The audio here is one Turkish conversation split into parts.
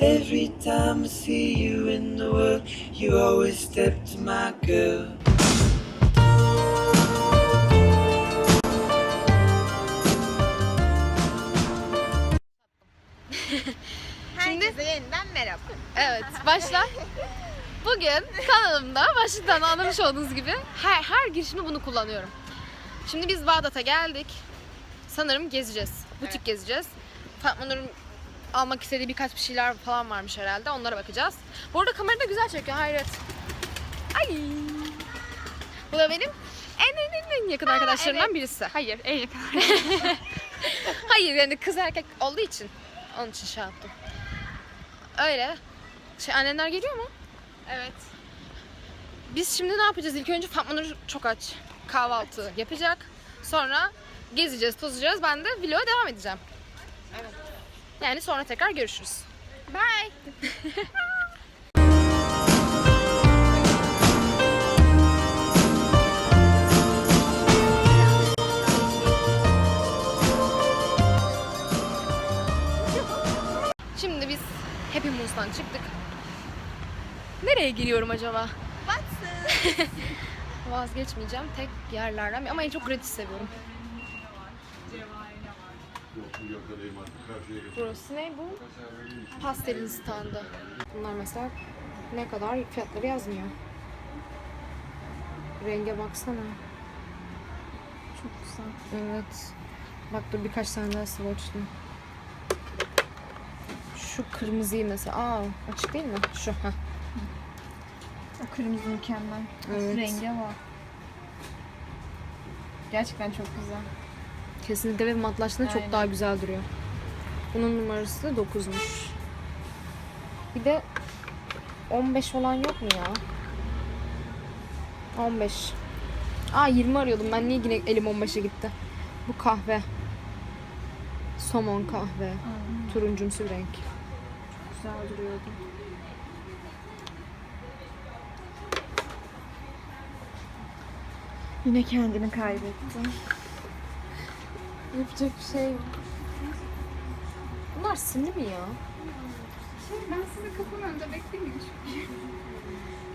Every time I see you in the world, you always step to my girl. Herkese yeniden merhaba. Evet, başla. Bugün kanalımda başlıktan anlamış olduğunuz gibi her, her girişimde bunu kullanıyorum. Şimdi biz Bağdat'a geldik. Sanırım gezeceğiz. Butik gezeceğiz. Fatma Nur'un almak istediği birkaç bir şeyler falan varmış herhalde. Onlara bakacağız. Bu arada kamerada güzel çekiyor hayret. Ay. Bu da benim en en en, en yakın arkadaşlarımdan birisi. Hayır, en yakın. Hayır yani kız erkek olduğu için. Onun için şey yaptım. Öyle. Şey annenler geliyor mu? Evet. Biz şimdi ne yapacağız? İlk önce Fatma Nur çok aç. Kahvaltı yapacak. Sonra gezeceğiz, tozacağız. Ben de vloga devam edeceğim. Yani sonra tekrar görüşürüz. Bye. Şimdi biz Happy Moons'tan çıktık. Nereye giriyorum acaba? Batsın. Vazgeçmeyeceğim tek yerlerden ama en çok gratis seviyorum. Burası ne bu? Pastelin standı. Bunlar mesela ne kadar fiyatları yazmıyor. Renge baksana. Çok güzel. Evet. Bak dur birkaç tane daha swatchlı. Şu kırmızıyı mesela. Aa açık değil mi? Şu. Heh. O kırmızı mükemmel. Evet. Renge bak. Gerçekten çok güzel. Kesinlikle ve matlaştığında çok Aynen. daha güzel duruyor. Bunun numarası da 9'muş. Bir de 15 olan yok mu ya? 15. Aa 20 arıyordum. Ben niye yine elim 15'e gitti? Bu kahve. Somon kahve. Turuncumsu bir renk. Güzel duruyordu. Yine kendini kaybettin. Yapacak bir şey yok. Bunlar simli mi ya? Ben sizi kapının önünde bekleyeyim çünkü.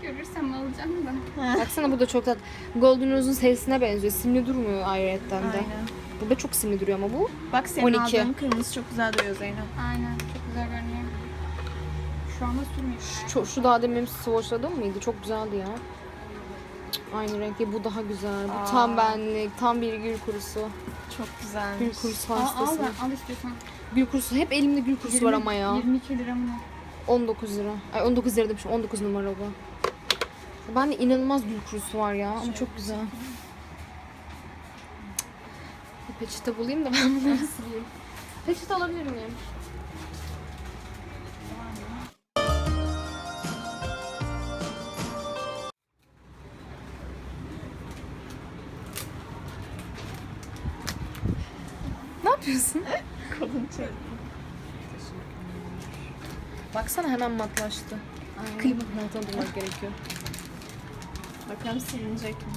Görürsem alacağım da. Baksana bu da çok tatlı. Golden Rose'un serisine benziyor. Simli durmuyor ayrıyetten de. Aynen. Bu da çok simli duruyor ama bu. Bak senin 12. aldığın kırmızı çok güzel duruyor Zeynep. Aynen çok güzel görünüyor. Şu anda sürmüyor. Şu, şu daha demin swatchladığım mıydı? Çok güzeldi ya. Aynı renk değil. Bu daha güzel. Bu Aa. tam benlik. Tam bir gül kurusu. Çok güzelmiş. Gül kurusu Al, al, hastası. ben, al istiyorsan. Gül kurusu. Hep elimde gül kurusu var ama ya. 22 lira mı? ne? 19 lira. Ay 19 lira demişim. 19 numara bu. Ben de inanılmaz gül kurusu var ya. Ama çok güzel. Bir peçete bulayım da ben bunları sileyim. Peçete alabilir miyim? Yapıyorsun? Kolun çek. Baksana hemen matlaştı. Kıymak altına durmak gerekiyor. Bakalım silinecek mi?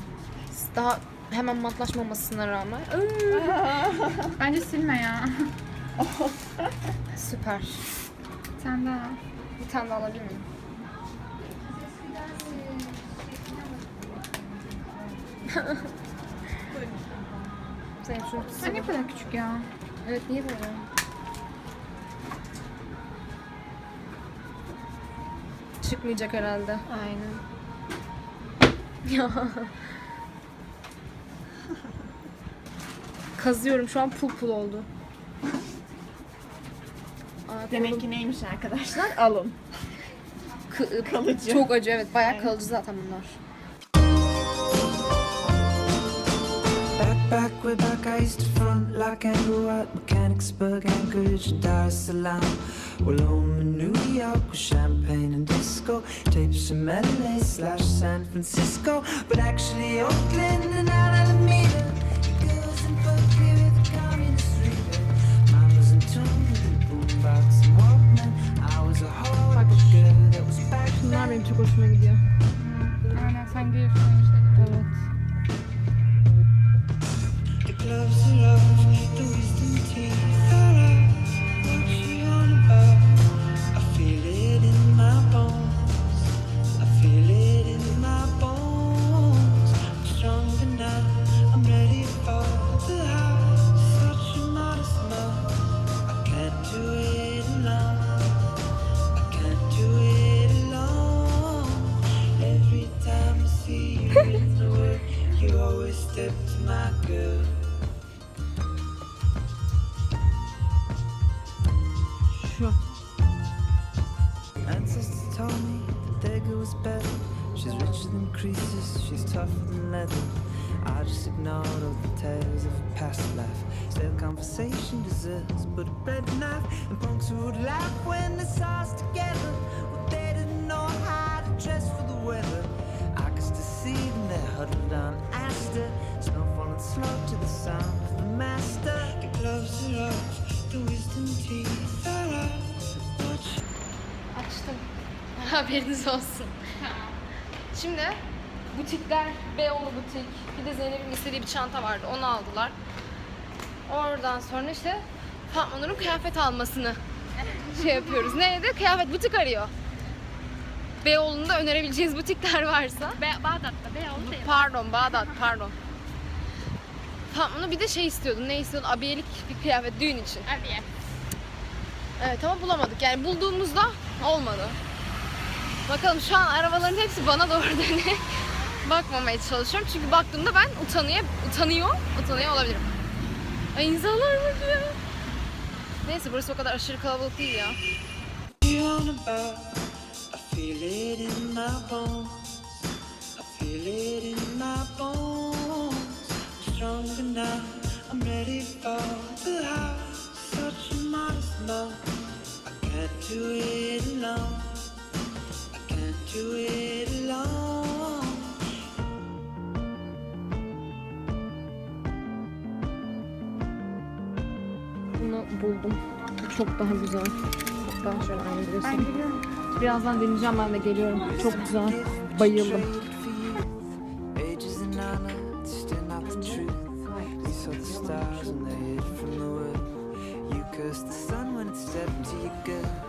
Daha hemen matlaşmamasına rağmen. Bence silme ya. Süper. Sen de al. Bir tane daha alabilir miyim? Sen şunu Sen ne kadar küçük ya. Evet niye böyle? Çıkmayacak herhalde. Aynen. Ya. Kazıyorum şu an pul pul oldu. Aa, Demek ki neymiş arkadaşlar? Alın. kı- kalıcı. Çok acı evet. Bayağı Evet. kalıcı zaten bunlar. Back, back, way back, I used to front like Andrew at Mechanicsburg, Anchorage, Dar es Salaam. Well, home in New York with champagne and disco, tapes from LA slash San Francisco, but actually Oakland and out Alameda. Girls in Berkeley with the communist reader. Mine was in tune with the boombox and Walkman. I was a hard girl that was back Bunlar benim çok hoşuma gidiyor. Aynen sen giyiyorsun love's love, the wisdom teeth. Ancestors told me that girl was better. She's richer than creases, she's tougher than leather. I just ignored all the tales of a past life. Stale conversation deserves but a bread knife. And punks would laugh when they saw us together. Well, they didn't know how to dress for the weather. I could still see them there huddled on Astor. Snow falling slow to the sound of the master. Gloves are off, the wisdom teeth Haberiniz olsun. Şimdi butikler, Beyoğlu butik. Bir de Zeynep'in istediği bir çanta vardı. Onu aldılar. Oradan sonra işte Fatma Nur'un kıyafet almasını şey yapıyoruz. Neydi? Kıyafet butik arıyor. Beyoğlu'nda önerebileceğiniz butikler varsa. Be Bağdat'ta Beyoğlu değil. Pardon Bağdat pardon. Fatma bir de şey istiyordun. Ne istiyordun? Abiyelik bir kıyafet düğün için. Abiye. Evet ama bulamadık. Yani bulduğumuzda olmadı. Bakalım şu an arabaların hepsi bana doğru dönüyor. Bakmamaya çalışıyorum. Çünkü baktığımda ben utanıyor, utanıyor, utanıyor olabilirim. Ay insanlar bakıyor. Neyse burası o kadar aşırı kalabalık değil ya. do it alone. I can't do it alone. Bunu buldum. Bu çok daha güzel. Hatta şöyle aynı geliyorum. Birazdan deneyeceğim ben de geliyorum. Çok güzel. Bayıldım. And stars when they hid from the world. You cursed the sun when it stepped to your girl.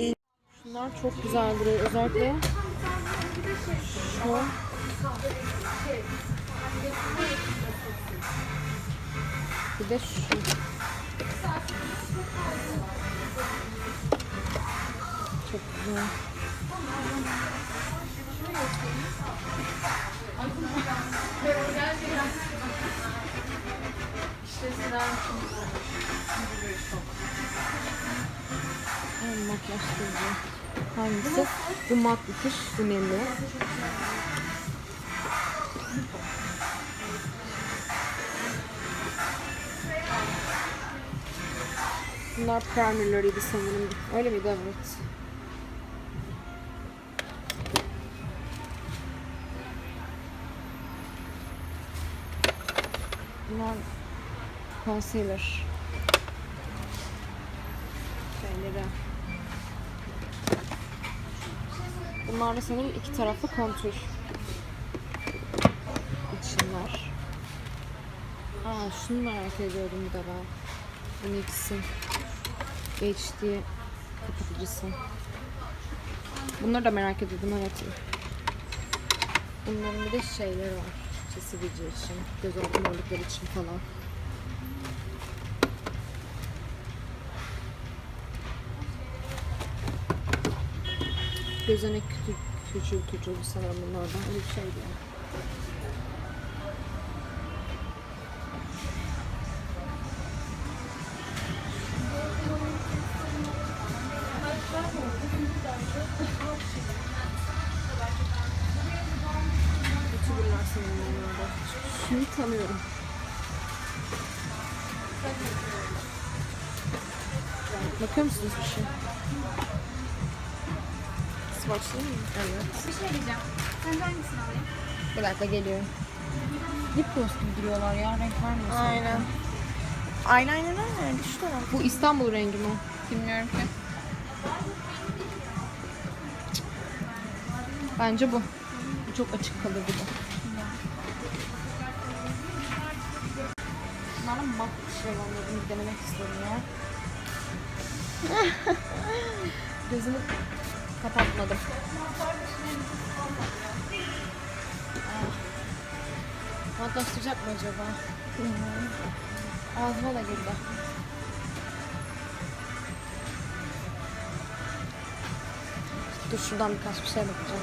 in. Bunlar çok güzel duruyor. Özellikle şu. Bir de şu. Çok güzel. Makyaj. Hangisi? Bu mat bitiş, bu Bunlar primerlarıydı sanırım. Öyle miydi? Evet. Bunlar concealer. Şeyleri. Bunlar da sanırım iki taraflı kontür. İçinler. Aa şunu merak ediyordum bir de ben. Bu NYX'in HD kapatıcısı. Bunları da merak ediyordum evet. Bunların bir de şeyleri var. İşte sivilce için, göz altı morlukları için falan. Gözenek küçük, küçültücü sanırım bunlardan. Öyle bir şeydi yani. Tanıyorum. Bakıyor musunuz bir şey? Swatch değil mi? Evet. Bir şey diyeceğim. Sen hangisini alayım? Bir dakika geliyorum. Lip gloss gibi duruyorlar ya. Renk vermiyor sanki. Aynen. Eyeliner'lar nerede? Şu taraf. Bu İstanbul rengi mi? Bilmiyorum ki. Bence bu. Bu çok açık kalır bir de. Bunlardan mat şey var. Bir denemek istiyorum ya. Gözümü kapatmadım. Ah. Matlaştıracak mı acaba? Ağzıma da girdi. Dur şuradan birkaç bir şey bakacağım.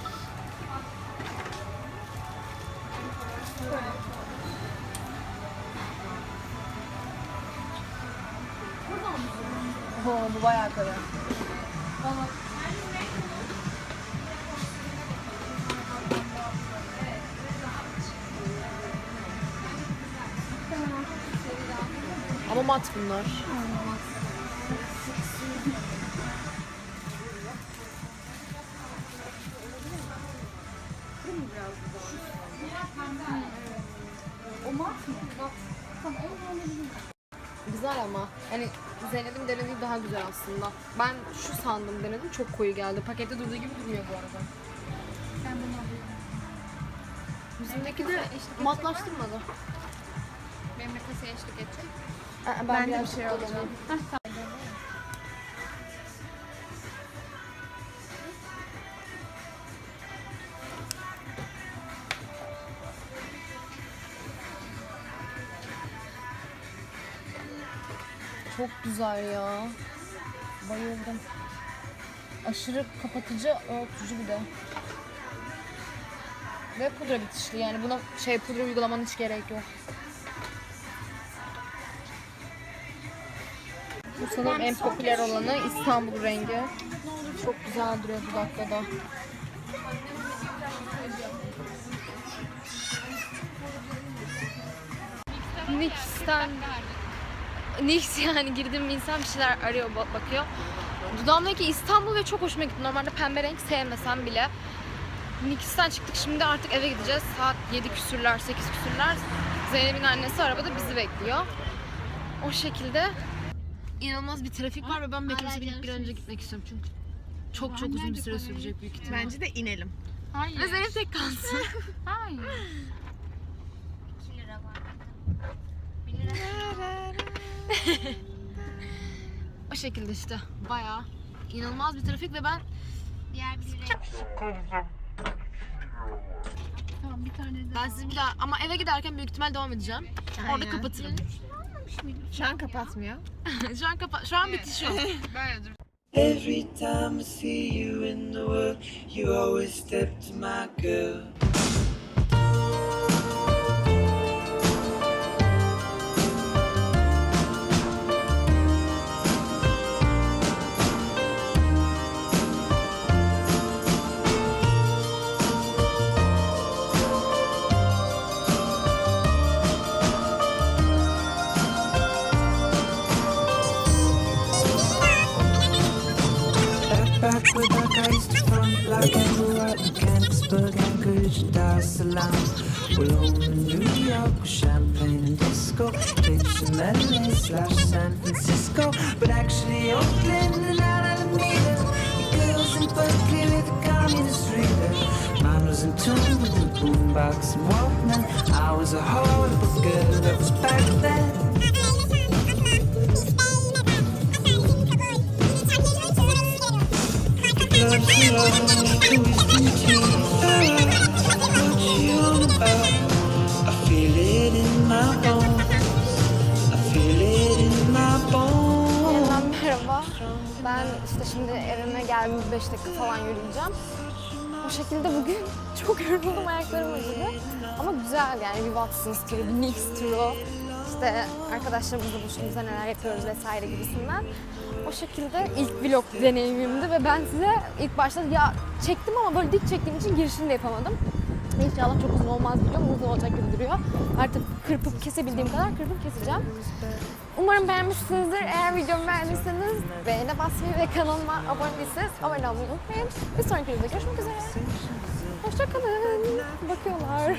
bayağı kalın. Ama mat bunlar. Aslında. Ben şu sandım denedim çok koyu geldi. Pakette durduğu gibi durmuyor bu arada. Ben bunu alıyorum. Yüzümdeki de matlaştırmadı. Benimle kasaya eşlik edecek. Ben, Ben de biraz bir şey alacağım. Çok güzel ya. Bayıldım. Aşırı kapatıcı, örtücü bir de. Ve pudra bitişli yani buna şey pudra uygulamanın hiç gerek yok. Bu sanırım en popüler olanı İstanbul rengi. Çok güzel duruyor dudakta da. NYX'ten NYX yani girdiğim insan bir şeyler arıyor bak- bakıyor. Dudağımdaki İstanbul ve çok hoşuma gitti. Normalde pembe renk sevmesem bile. NYX'ten çıktık şimdi artık eve gideceğiz. Saat 7 küsürler, 8 küsürler. Zeynep'in annesi arabada bizi bekliyor. O şekilde inanılmaz bir trafik var ve ben metrobüse binip bir an önce gitmek istiyorum çünkü çok çok uzun bir süre sürecek büyük ihtimal. Bence de inelim. Hayır. Ve Zeynep tek kalsın. Hayır. o şekilde işte bayağı inanılmaz bir trafik ve ben Tamam bir tane de. ben sizi bir daha ama eve giderken büyük ihtimal devam edeceğim. Orada Aynen. kapatırım. Şu an kapatmıyor. şu an kapa şu an bitiş yok. Böyle dur. Every time I see you in the world, you always step to my girl. Dar es Salaam. Cologne, New York, with champagne and disco. Tapes in LA slash San Francisco. But actually, Oakland and Alameda. The girls in Berkeley with the communist reader. Mine was in tune with the boombox and Walkman. I was a horrible girl that was back then. I şimdi evime geldim 5 dakika falan yürüyeceğim. O şekilde bugün çok yoruldum ayaklarım acıdı. güzel yani bir Watsons turu, bir Nix turu. İşte arkadaşlarımızla buluştuğumuzda neler yapıyoruz vesaire gibisinden. O şekilde ilk vlog deneyimimdi ve ben size ilk başta ya çektim ama böyle dik çektiğim için girişini de yapamadım. İnşallah çok uzun olmaz biliyorum. Uzun olacak gibi duruyor. Artık kırpıp kesebildiğim kadar kırpıp keseceğim. Umarım beğenmişsinizdir. Eğer videomu beğendiyseniz beğene basmayı ve kanalıma abone değilseniz abone olmayı unutmayın. Bir sonraki videoda görüşmek üzere. Hoşçakalın. Bakıyorlar.